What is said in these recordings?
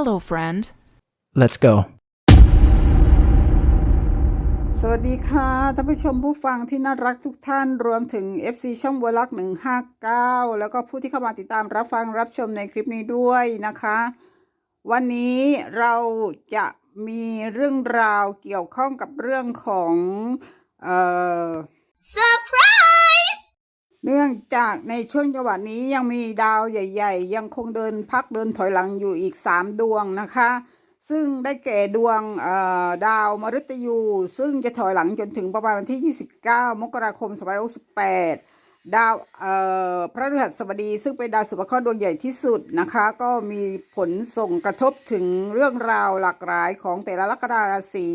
Hello, friend. Let's go. สวัสดีค่ะ ท่านผู้ชมผู้ฟังที่น่ารักทุกท่านรวมถึง FC ช่องบัวลัก 159 แล้วก็ผู้ที่เข้ามาติดตามรับฟังรับชมในคลิปนี้ด้วยนะคะ วันนี้เราจะมีเรื่องราวเกี่ยวข้องกับเรื่องของ เอ่อ Surprise! เนื่องจากในช่วงจังหวะนี้ยังมีดาวใหญ่ ๆ ยังคงเดินพักเดินถอยหลังอยู่อีก 3 ดวงนะคะ ซึ่งได้แก่ดวงดาวมฤตยู ซึ่งจะถอยหลังจนถึงประมาณวันที่ 29 มกราคม2568 ดาวพระฤหัสบดี ซึ่งเป็นดาวสุภเคราะห์ดวงใหญ่ที่สุดนะคะ ก็มีผลส่งกระทบถึงเรื่องราวหลากหลายของแต่ละลัคนาราศี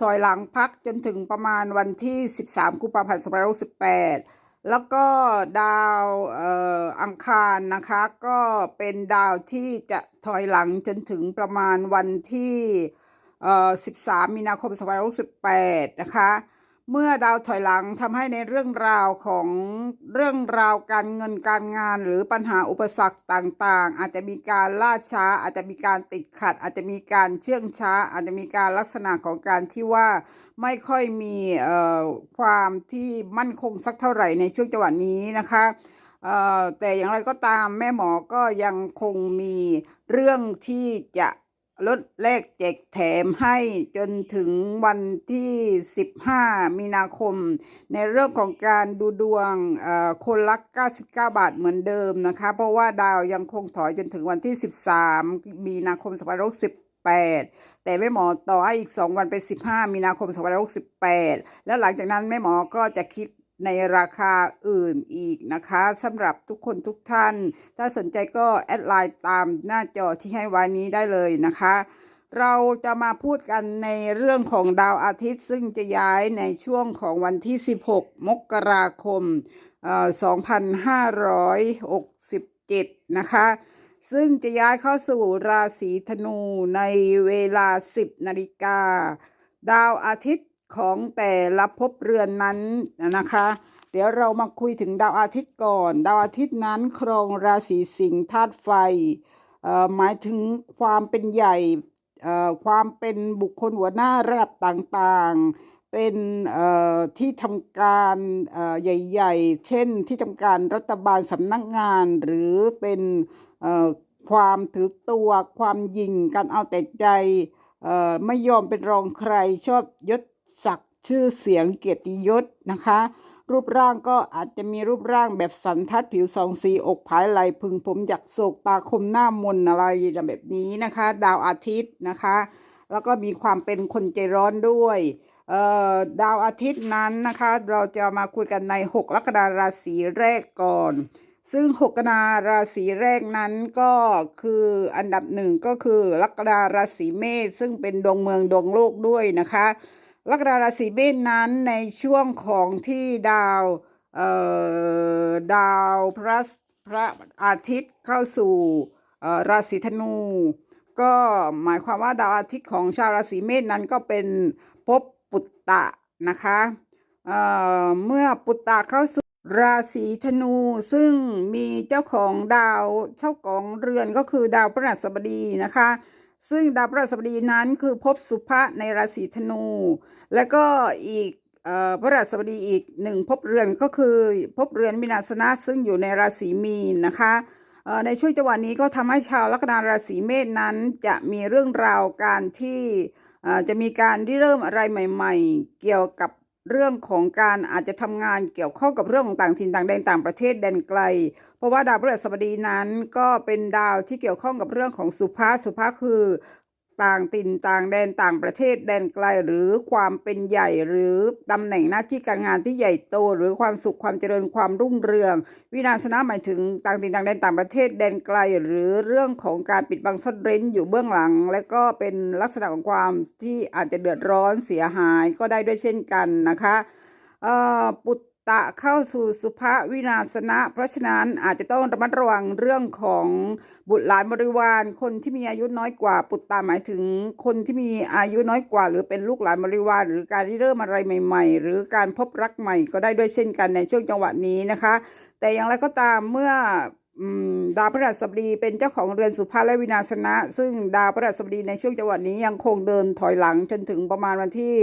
ถอยหลังพักจนถึงประมาณวันที่ 13 กุมภาพันธ์2568 แล้วก็ดาวเอ่ออังคารนะคะ ก็เป็นดาวที่จะถอยหลังจนถึงประมาณวันที่เอ่อ13 มีนาคม 2568 นะคะ เมื่อดาวถอยหลังทำให้ในเรื่องราวของเรื่องราวการเงินการงาน หรือปัญหาอุปสรรคต่างๆ อาจจะมีการล่าช้า อาจจะมีการติดขัด อาจจะมีการเชื่องช้า อาจจะมีการลักษณะของการที่ว่าไม่ค่อยมีความที่มั่นคงสักเท่าไหร่ในช่วงจังหวะนี้นะคะแต่อย่างไรก็ตามแม่หมอก็ยังคงมีเรื่องที่จะ ลดแลกแจกแถมให้จนถึงวันที่ 15 มีนาคม ในเรื่องของการดูดวงคนละ99 บาทเหมือนเดิมนะคะ เพราะว่าดาวยังคงถอยจนถึงวันที่ 13 มีนาคม2568 แต่แม่หมอต่อให้อีก 2 วันเป็น 15 มีนาคม2568 แล้วหลังจากนั้นแม่หมอก็จะคิด ในราคาอื่นอีกนะคะสำหรับทุกคนทุกท่าน ถ้าสนใจก็แอดไลน์ตามหน้าจอที่ให้ไว้นี้ได้เลยนะคะ เราจะมาพูดกันในเรื่องของดาวอาทิตย์ ซึ่งจะย้ายในช่วงของวันที่ 16 มกราคมเอ่อ2567 นะคะ ซึ่งจะย้ายเข้าสู่ราศีธนูในเวลา 10 นาฬิกา ดาวอาทิตย์ ของแต่ละภพเรือนนั้นนะคะ เดี๋ยวเรามาคุยถึงดาวอาทิตย์ก่อน ดาวอาทิตย์นั้นครองราศีสิงห์ธาตุไฟหมายถึงความเป็นใหญ่ความเป็นบุคคลหัวหน้าระดับต่างๆ เป็นที่ทำการใหญ่ ๆ เช่นที่ทำการรัฐบาลสำนักงานหรือเป็นความถือตัวความยิงการเอาแต่ใจไม่ยอมเป็นรองใครชอบยศ ศักดิ์ชื่อเสียงเกียรติยศนะคะ รูปร่างก็อาจจะมีรูปร่างแบบสันทัดผิวสองสีอกผายไหลพึงผมหยักโศกตาคมหน้ามนอะไรแบบนี้นะคะ ดาวอาทิตย์นะคะ แล้วก็มีความเป็นคนใจร้อนด้วยเออดาวอาทิตย์นั้นนะคะ เราจะมาคุยกันใน6กรกฎาราศีแรกก่อน ซึ่ง6กรกฎาราศีแรกนั้นก็คืออันดับหนึ่งก็คือลัคนาราศีเมษซึ่งเป็นดวงเมืองดวงโลกด้วยนะคะ ลัคนาราศีเมษนั้นในช่วงของที่ดาวเอ่อดาวพระพระอาทิตย์เข้าสู่ราศีธนู ก็หมายความว่าดาวอาทิตย์ของชาวราศีเมษนั้นก็เป็นภพปุตตะนะคะเเมื่อปุตตะเข้าสู่ราศีธนูซึ่งมีเจ้าของดาวเจ้าของเรือนก็คือดาวพฤหัสบดีนะคะ ซึ่งดาวพฤหัสบดีนั้นคือภพสุภะในราศีธนู แล้วก็อีกเอ่อพฤหัสบดีอีกหนึ่งภพเรือนก็คือภพเรือนมินาสนะซึ่งอยู่ในราศีมีนนะคะเอ่อในช่วงจังหวะนี้ก็ทำให้ชาวลัคนาราศีเมษนั้นจะมีเรื่องราวการที่จะมีการที่เริ่มอะไรใหม่ ๆ เกี่ยวกับ เรื่องของการอาจจะทำงานเกี่ยวข้องกับเรื่องของต่างถิ่นต่างแดนต่างประเทศแดนไกล เพราะว่าดาวพฤหัสบดีนั้นก็เป็นดาวที่เกี่ยวข้องกับเรื่องของสุภาษสุภาคือ ต่างถิ่นต่างแดนต่างประเทศแดนไกลหรือความเป็นใหญ่หรือตำแหน่งหน้าที่การงานที่ใหญ่โต หรือความสุขความเจริญความรุ่งเรือง วินาศนะหมายถึงต่างถิ่นต่างแดนต่างประเทศแดนไกล หรือเรื่องของการปิดบังซ่อนเร้นอยู่เบื้องหลัง และก็เป็นลักษณะของความที่อาจจะเดือดร้อนเสียหายก็ได้ด้วยเช่นกันนะคะเออปุต ตะเข้าสู่สุภวินาศนะ เพราะฉะนั้นอาจจะต้องระมัดระวังเรื่องของบุตรหลานบริวาร คนที่มีอายุน้อยกว่าปุตตะหมายถึง คนที่มีอายุน้อยกว่า หรือเป็นลูกหลานบริวาร หรือการที่เริ่มอะไรใหม่ ๆ หรือการพบรักใหม่ก็ได้ด้วยเช่นกันในช่วงจังหวะนี้นะคะ แต่อย่างไรก็ตามเมื่อดาวพฤหัสบดีเป็นเจ้าของเรือนสุภาและวินาศนะ ซึ่งดาวพฤหัสบดีในช่วงจังหวะนี้ยังคงเดินถอยหลังจนถึงประมาณวันที่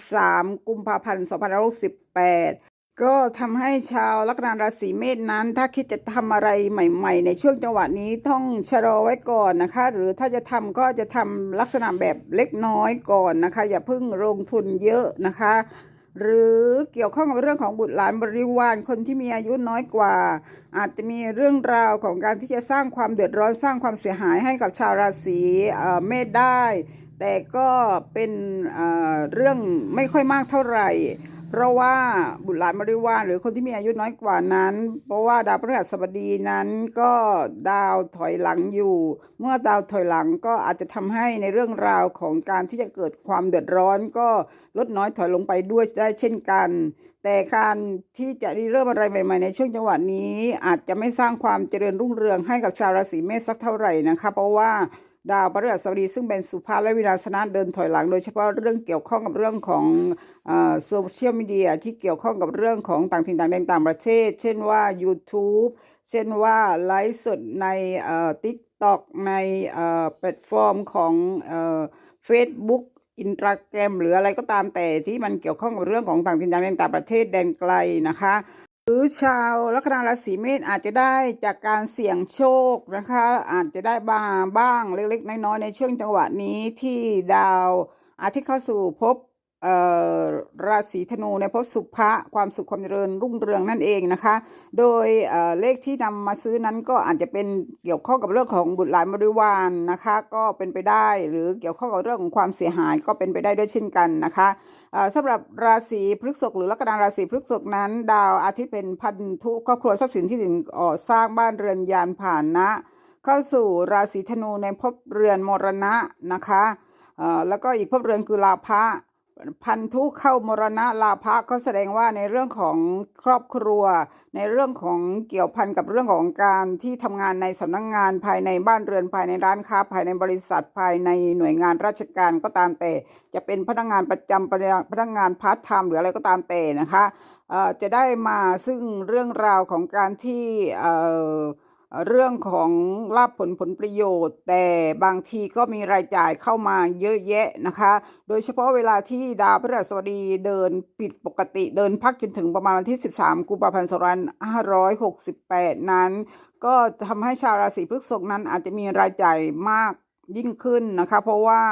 13 กุมภาพันธ์ 2568 ก็ทำให้ชาวลัคนาราศีเมษนั้น ถ้าคิดจะทำอะไรใหม่ ๆ ในช่วงจังหวะนี้ต้องชะลอไว้ก่อนนะคะ หรือถ้าจะทำก็จะทำลักษณะแบบเล็กน้อยก่อนนะคะ อย่าเพิ่งลงทุนเยอะนะคะ หรือเกี่ยวข้องกับเรื่องของบุตรหลานบริวารคนที่มีอายุน้อยกว่า อาจจะมีเรื่องราวของการที่จะสร้างความเดือดร้อนสร้างความเสียหายให้กับชาวราศีเมษได้ แต่ก็เป็นเรื่องไม่ค่อยมากเท่าไหร่ เพราะว่าบุตรหลานบริวารหรือคนที่มีอายุน้อยกว่านั้น เพราะว่าดาวพฤหัสบดีนั้นก็ดาวถอยหลังอยู่ เมื่อดาวถอยหลังก็อาจจะทำให้ในเรื่องราวของการที่จะเกิดความเดือดร้อน ก็ลดน้อยถอยลงไปด้วยได้เช่นกัน แต่การที่จะริเริ่มอะไรใหม่ๆในช่วงจังหวะนี้ อาจจะไม่สร้างความเจริญรุ่งเรืองให้กับชาวราศีเมษสักเท่าไหร่นะคะเพราะว่า ดาวพฤหัสบดีซึ่งเป็นสุภาพและวินาศนะเดินถอยหลัง โดยเฉพาะเรื่องเกี่ยวข้องกับเรื่องของโซเชียลมีเดียที่เกี่ยวข้องกับเรื่องของต่างถิ่นต่างแดนต่างประเทศ เช่นว่า YouTube เช่นว่าไลฟ์สดในติ๊กตอกในแพลตฟอร์มของเฟซบุ๊กอินสตาแกรมหรืออะไรก็ตามแต่ที่มันเกี่ยวข้องกับเรื่องของต่างถิ่นต่างแดนต่างประเทศแดนไกลนะคะ หรือชาวลัคนาราศีเมษอาจจะได้จากการเสี่ยงโชคนะคะ อาจจะได้บางบ้างเล็ก ๆ น้อยๆในช่วงจังหวะนี้ที่ดาวอาทิตย์เข้าสู่ภพราศีธนูในภพสุภะความสุขความเจริญรุ่งเรืองนั่นเองนะคะ โดยเเลขที่นำมาซื้อนั้นก็อาจจะเป็นเกี่ยวข้องกับเรื่องของบุตรหลานบริวารนะคะ ก็เป็นไปได้หรือเกี่ยวข้องกับเรื่องของความเสียหายก็เป็นไปได้ด้วยเช่นกันนะคะ สำสำหรับราศีพฤษภหรือลัคนาราศีพฤษภนั้น ดาวอาทิตย์เป็นพันธุครอบครัวทรัพย์สินที่ดินก่อสร้างบ้านเรือนยานผ่านนะ เข้าสู่ราศีธนูในภพเรือนมรณะนะคะแล้วก็อีกภพเรือนคือลาภะ พันธุเข้ามรณะลาภะก็แสดงว่าในเรื่องของครอบครัว ในเรื่องของเกี่ยวพันกับเรื่องของการที่ทำงานในสำนักงงานภายในบ้านเรือนภายในร้านค้า ภายในบริษัทภายในหน่วยงานราชการก็ตามแต่ จะเป็นพนักงานประจำพนักงานพาร์ทไทม์หรืออะไรก็ตามแต่นะคะจะได้มาซึ่งเรื่องราวของการที่ เรื่องของลาภผลผลประโยชน์ แต่บางทีก็มีรายจ่ายเข้ามาเยอะแยะนะคะ โดยเฉพาะเวลาที่ดาวพฤหัสบดีเดินผิดปกติเดินพักจนถึงประมาณวันที่ 13 กุมภาพันธ์2568 นั้น ก็ทำให้ชาวราศีพฤษภนั้นอาจจะมีรายจ่ายมากยิ่งขึ้นนะคะ เพราะว่า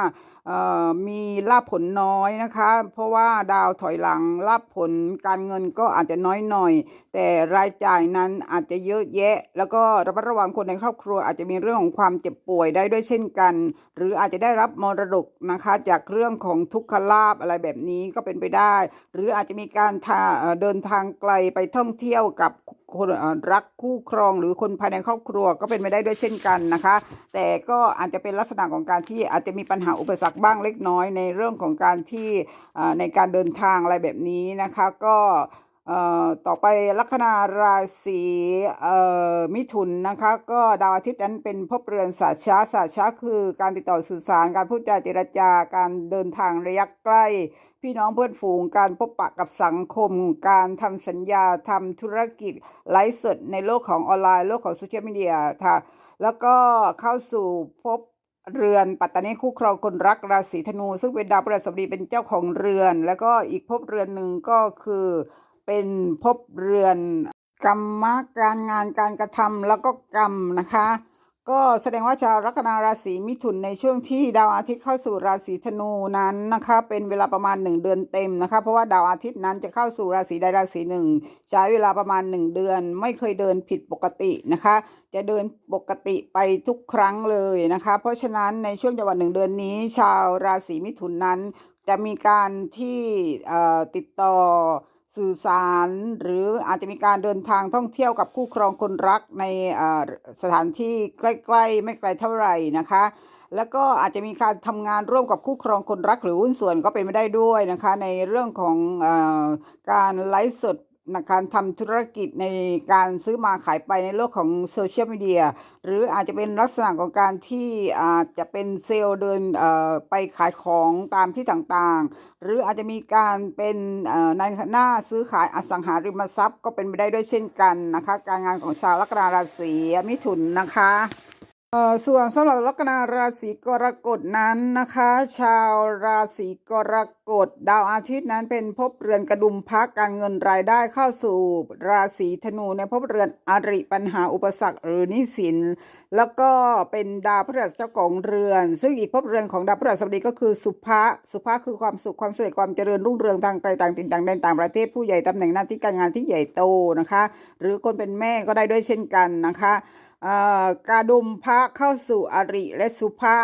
มีลาภผลน้อยนะคะ เพราะว่าดาวถอยหลังลาภผลการเงินก็อาจจะน้อยหน่อย แต่รายจ่ายนั้นอาจจะเยอะแยะ แล้วก็ระมัดระวังคนในครอบครัวอาจจะมีเรื่องของความเจ็บป่วยได้ด้วยเช่นกัน หรืออาจจะได้รับมรดกนะคะ จากเรื่องของทุกขลาภอะไรแบบนี้ก็เป็นไปได้ หรืออาจจะมีการาเดินทางไกลไปท่องเที่ยวกับคนรักคู่ครองหรือคนภายในครอบครัวก็เป็นไปได้ด้วยเช่นกันนะคะ แต่ก็อาจจะเป็นลักษณะของการที่อาจจะมีปัญหาอุปสรรคบ้างเล็กน้อยในเรื่องของการที่ในการเดินทางอะไรแบบนี้นะคะ ก็ต่อไปลัคนาราศีมิถุนนะคะ ก็ดาวอาทิตย์นั้นเป็นภพเรือนสาชาสาชาคือการติดต่อสื่อสารการพูดจาเจรจาการเดินทางระยะใกล้ พี่น้องเพื่อนฝูงการพบปะกับสังคม การทำสัญญาทำธุรกิจไลฟ์สดในโลกของออนไลน์โลกของโซเชียลมีเดียค่ะแล้วก็เข้าสู่ภพ เรือนปัตตานีคู่ครองคนรักราศีธนู ซึ่งเป็นดาวพฤหัสบดีเป็นเจ้าของเรือน แล้วก็อีกภพเรือนหนึ่งก็คือเป็นภพเรือนกรรมการงานการกระทำแล้วก็กรรมนะคะ ก็แสดงว่าชาวลัคนาราศีมิถุนในช่วงที่ดาวอาทิตย์เข้าสู่ราศีธนูนั้นนะคะเป็นเวลาประมาณ 1 เดือนเต็มนะคะเพราะว่าดาวอาทิตย์นั้นจะเข้าสู่ราศีใดราศีหนึ่งใช้เวลาประมาณ 1 เดือน ไม่เคยเดินผิดปกตินะคะ จะเดินปกติไปทุกครั้งเลยนะคะ เพราะฉะนั้นในช่วงจังหวะหนึ่งเดือนนี้ ชาวราศีมิถุนนั้น จะมีการที่ติดต่อ สื่อสารหรืออาจจะมีการเดินทางท่องเที่ยวกับคู่ครองคนรักในสถานที่ใกล้ ๆ ไม่ไกลเท่าไหร่นะคะ แล้วก็อาจจะมีการทำงานร่วมกับคู่ครองคนรักหรือหุ้นส่วนก็เป็นไม่ได้ด้วยนะคะ ในเรื่องของอการไลฟ์สด ในการทำธุรกิจในการซื้อมาขายไปในโลกของโซเชียลมีเดียหรืออาจจะเป็นลักษณะของการที่อาจจะเป็นเซลล์เดินไปขายของตามที่ต่างๆ หรืออาจจะมีการเป็นในหน้าซื้อขายอสังหาริมทรัพย์ ก็เป็นไปได้ด้วยเช่นกันนะคะ การงานของชาวลัคนาราศีมิถุนนะคะ ส่วนสำหรับลัคนาราศีกรกฎนั้นนะคะ ชาวราศีกรกฎดาวอาทิตย์นั้นเป็นภพเรือนกระดุมพักการเงินรายได้เข้าสู่ราศีธนูในภพเรือนอริปัญหาอุปสรรคหรือนิสิน แล้วก็เป็นดาวพฤหัสเจ้าของเรือน ซึ่งอีกภพเรือนของดาวพฤหัสบดีก็คือสุภะสุภะคือความสุขความสำเร็จความเจริญรุ่งเรืองทางไกลต่างถิ่นต่างแดนต่างประเทศผู้ใหญ่ตำแหน่งหน้าที่การงานที่ใหญ่โตนะคะ หรือคนเป็นแม่ก็ได้ด้วยเช่นกันนะคะ เอ่อกาดุมพระเข้าสู่อริและสุภะ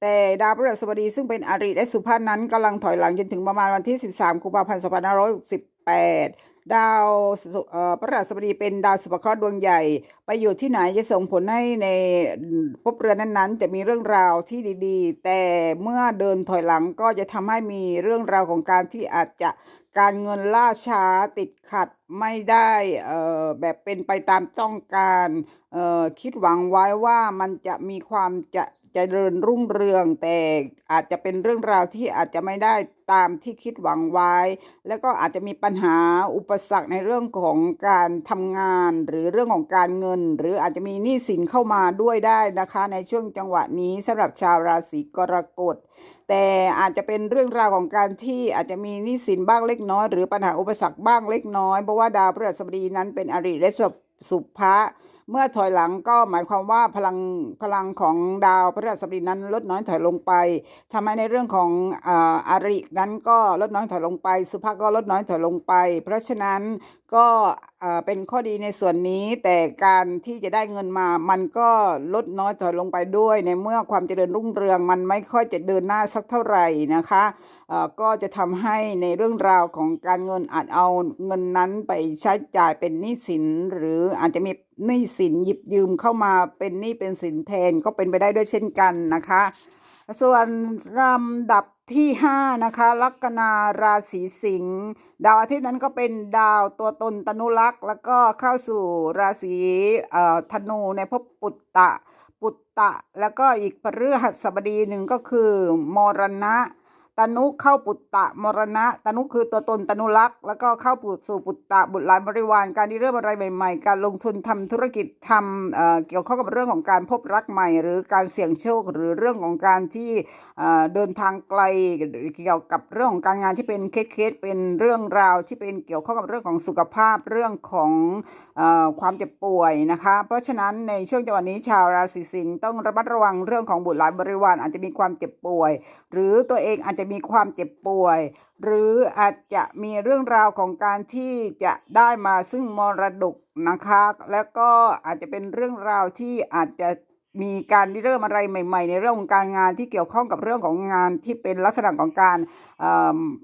แต่ดาวพฤหัสบดีซึ่งเป็นอริและสุภะนั้นกำลังถอยหลังจนถึงประมาณวันที่ 13กุมภาพันธ์2568 ดาวสุเอ่อพฤหัสบดีเป็นดาวสุภเคราะห์ดวงใหญ่ ไปอยู่ที่ไหนจะส่งผลให้ในภพเรือนนั้นๆ จะมีเรื่องราวที่ดีๆ แต่เมื่อเดินถอยหลังก็จะทำให้มีเรื่องราวของการที่อาจจะการเงินล่าช้าติดขัด ไม่ได้เอ่อแบบเป็นไปตามต้องการเอ่อคิดหวังไว้ว่ามันจะมีความจะเจริญรุ่งเรืองแต่อาจจะเป็นเรื่องราวที่อาจจะไม่ได้ตามที่คิดหวังไว้ แล้วก็อาจจะมีปัญหาอุปสรรคในเรื่องของการทำงาน หรือเรื่องของการเงิน หรืออาจจะมีหนี้สินเข้ามาด้วยได้นะคะ ในช่วงจังหวะนี้สำหรับชาวราศีกรกฎ แต่อาจจะเป็นเรื่องราวของการที่อาจจะมีนิสินบ้างเล็กน้อย หรือปัญหาอุปสรรคบ้างเล็กน้อย เพราะว่าดาวพฤหัสบดีนั้นเป็นอริและสุสุภะ เมื่อถอยหลังก็หมายความว่าพลังพลังของดาวพฤหัสบดีนั้นลดน้อยถอยลงไปทำให้ในเรื่องของอารินั้นก็ลดน้อยถอยลงไป สุภะก็ลดน้อยถอยลงไป เพราะฉะนั้นก็เป็นข้อดีในส่วนนี้ แต่การที่จะได้เงินมา มันก็ลดน้อยถอยลงไปด้วย ในเมื่อความเจริญรุ่งเรือง มันไม่ค่อยจะเดินหน้าสักเท่าไหร่นะคะ ก็จะทำให้ในเรื่องราวของการเงินอาจเอาเงินนั้นไปใช้จ่ายเป็นหนี้สิน หรืออาจจะมีหนี้สินหยิบยืมเข้ามาเป็นหนี้เป็นสินแทนก็เป็นไปได้ด้วยเช่นกันนะคะ ส่วนลำดับที่ห้านะคะลัคนาราศีสิงห์ดาวอาทิตย์นั้นก็เป็นดาวตัวตนตนุรักษ์แล้วก็เข้าสู่ราศีธนูในภพปุตตะปุตตะ แล้วก็อีกพฤหัสบดีหนึ่งก็คือมรณะ ตนุเข้าปุตตะมรณะ ตนุคือตัวตนตนุรักษ์แล้วก็เข้าปุตสู่ปุตตะบุตรหลานบริวาร การที่เริ่มอะไรใหม่ๆ การลงทุนทำธุรกิจทำเอ่อเกี่ยวข้องกับเรื่องของการพบรักใหม่ หรือการเสี่ยงโชคหรือเรื่องของการที่เอ่อเดินทางไกลเกี่ยวกับเรื่องของการงานที่เป็นเคสๆเป็นเรื่องราวที่เป็นเกี่ยวข้องกับเรื่องของสุขภาพเรื่องของเอ่อความเจ็บป่วยนะคะ เพราะฉะนั้นในช่วงจังหวะนี้ชาวราศีสิงห์ต้องระมัดระวังเรื่องของบุตรหลานบริวารอาจจะมีความเจ็บป่วย หรือตัวเองอาจจะมีความเจ็บป่วย หรืออาจจะมีเรื่องราวของการที่จะได้มาซึ่งมรดกนะคะ แล้วก็อาจจะเป็นเรื่องราวที่อาจจะมีการเริ่มอะไรใหม่ ๆ ในเรื่องของการงานที่เกี่ยวข้องกับเรื่องของงานที่เป็นลักษณะของการ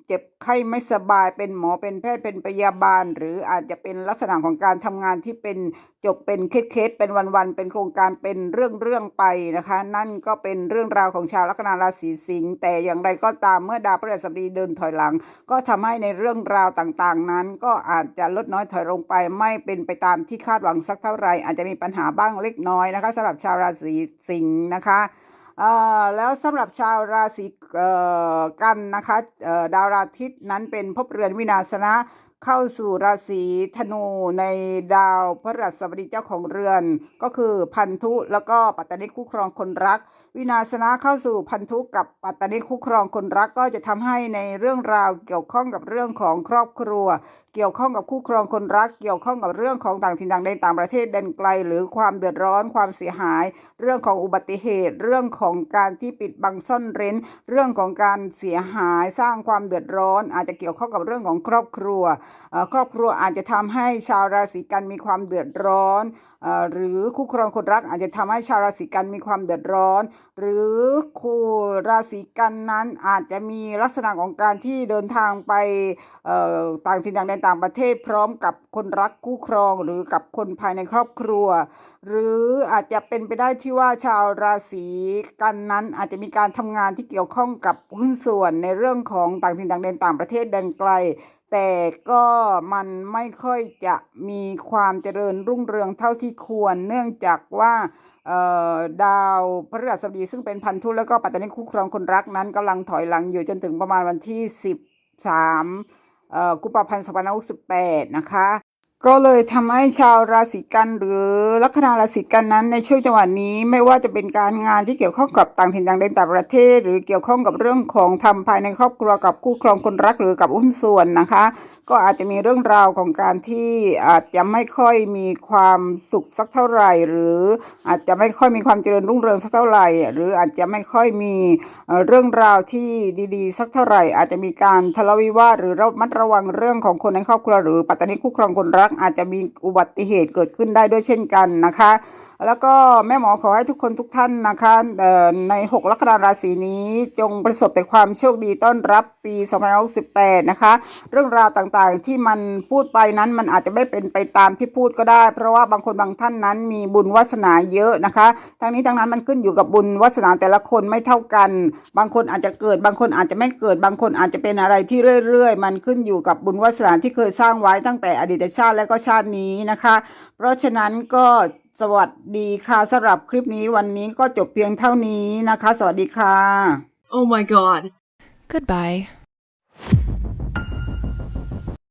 เจ็บไข้ไม่สบายเป็นหมอเป็นแพทย์เป็นพยาบาล หรืออาจจะเป็นลักษณะของการทำงานที่เป็นจบเป็นเคสๆเป็นวันๆเป็นโครงการเป็นเรื่องๆไปนะคะ นั่นก็เป็นเรื่องราวของชาวลัคนาราศีสิงห์แต่อย่างไรก็ตามเมื่อดาวพฤหัสบดีเดินถอยหลัง ก็ทำให้ในเรื่องราวต่างๆ นั้น ก็อาจจะลดน้อยถอยลงไป ไม่เป็นไปตามที่คาดหวังสักเท่าไหร่อาจจะมีปัญหาบ้างเล็กน้อยนะคะสำหรับชาวราศีสิงห์นะคะ แล้วสำหรับชาวราศีกันนะคะดาวราทิตย์นั้นเป็นภพเรือนวินาศนะเข้าสู่ราศีธนูในดาวพฤหัสบดีเจ้าของเรือน ก็คือพันธุแล้วก็ปัตตานิคู่ครองคนรัก วินาศนะเข้าสู่พันธุกับปัตตานิคู่ครองคนรักก็จะทำให้ในเรื่องราวเกี่ยวข้องกับเรื่องของครอบครัว เกี่ยวข้องกับคู่ครองคนรัก เกี่ยวข้องกับเรื่องของต่างถิ่นต่างแดนต่างประเทศแดนไกล หรือความเดือดร้อนความเสียหาย เรื่องของอุบัติเหตุ เรื่องของการที่ปิดบังซ่อนเร้น เรื่องของการเสียหายสร้างความเดือดร้อน อาจจะเกี่ยวข้องกับเรื่องของครอบครัว ครอบครัวอาจจะทำให้ชาวราศีกันมีความเดือดร้อนหรือคู่ครองคนรักอาจจะทำให้ชาวราศีกันมีความเดือดร้อน หรือคู่ราศีกันนั้นอาจจะมีลักษณะของการที่เดินทางไป ต่างถิ่นต่างแดนต่างประเทศพร้อมกับคนรักคู่ครองหรือกับคนภายในครอบครัว หรืออาจจะเป็นไปได้ที่ว่าชาวราศีกันนั้นอาจจะมีการทำงานที่เกี่ยวข้องกับหุ้นส่วนในเรื่องของต่างถิ่นต่างแดนต่างประเทศแดนไกล แต่ก็มันไม่ค่อยจะมีความเจริญรุ่งเรืองเท่าที่ควร เนื่องจากว่าดาวพฤหัสบดีซึ่งเป็นพันธุแล้วก็ปัตตานีคู่ครองคนรักนั้นกำลังถอยหลังอยู่จนถึงประมาณวันที่ 13 กุมภาพันธ์2568 นะคะ ก็เลยทำให้ชาวราศีกันหรือลัคนาราศีกันนั้นในช่วงจังหวะนี้ไม่ว่าจะเป็นการงานที่เกี่ยวข้องกับต่างถิ่นต่างแดนต่างประเทศ หรือเกี่ยวข้องกับเรื่องของทำภายในครอบครัวกับคู่ครองคนรักหรือกับอุ้นส่วนนะคะ ก็อาจจะมีเรื่องราวของการที่อาจจะไม่ค่อยมีความสุขสักเท่าไหร่ หรืออาจจะไม่ค่อยมีความเจริญรุ่งเรืองสักเท่าไหร่ หรืออาจจะไม่ค่อยมีเรื่องราวที่ดีๆ สักเท่าไหร่ อาจจะมีการทะเลาะวิวาทหรือระมัดระวังเรื่องของคนในครอบครัวหรือปัตตานีคู่ครองคนรัก อาจจะมีอุบัติเหตุเกิดขึ้นได้ด้วยเช่นกันนะคะ แล้วก็แม่หมอขอให้ทุกคนทุกท่านนะคะเอ่อใน 6 ลัคนาราศีนี้จงประสบแต่ความโชคดีต้อนรับปี2568นะคะ เรื่องราวต่างๆที่มันพูดไปนั้นมันอาจจะไม่เป็นไปตามที่พูดก็ได้ เพราะว่าบางคนบางท่านนั้นมีบุญวาสนาเยอะนะคะ ทั้งนี้ทั้งนั้นมันขึ้นอยู่กับบุญวาสนาแต่ละคนไม่เท่ากัน บางคนอาจจะเกิดบางคนอาจจะไม่เกิดบางคนอาจจะเป็นอะไรที่เรื่อย ๆ มันขึ้นอยู่กับบุญวาสนาที่เคยสร้างไว้ตั้งแต่อดีตชาติและก็ชาตินี้นะคะ เพราะฉะนั้นก็ สวัสดีค่ะสำหรับคลิปนี้วันนี้ก็จบเพียงเท่านี้นะคะ สวัสดีค่ะ Oh my god. Goodbye.